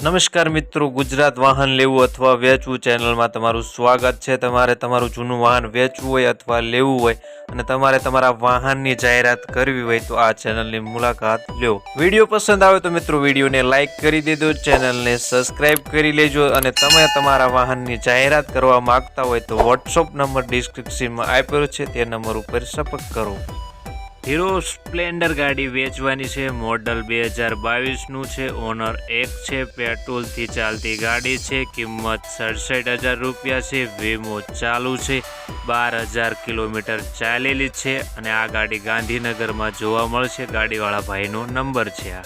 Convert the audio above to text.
નમસ્કાર મિત્રો, ગુજરાત વાહન લેવું અથવા વેચવું ચેનલમાં તમારું સ્વાગત છે. તમારે તમારું જૂનું વાહન વેચવું હોય અથવા લેવું હોય અને તમારે તમારા વાહનની જાહેરાત કરવી હોય તો આ ચેનલની મુલાકાત લ્યો વીડિયો પસંદ આવે તો મિત્રો વિડીયોને લાઇક કરી દેજો, ચેનલને સબસ્ક્રાઇબ કરી લેજો અને તમે તમારા વાહનની જાહેરાત કરવા માંગતા હોય તો વોટ્સઅપ નંબર ડિસ્ક્રિપ્શનમાં આપ્યો છે. તે નંબર ઉપર સંપર્ક કરો. હીરો સ્પ્લેન્ડર ગાડી વેચવાની છે, મોડલ બે હજાર બાવીસનું છે, ઓનર એક છે, પેટ્રોલથી ચાલતી ગાડી છે, કિંમત સડસઠ હજાર રૂપિયા છે, વીમો ચાલુ છે, બાર હજાર કિલોમીટર ચાલેલી છે અને આ ગાડી ગાંધીનગરમાં જોવા મળશે, ગાડીવાળા ભાઈનો નંબર છે આ.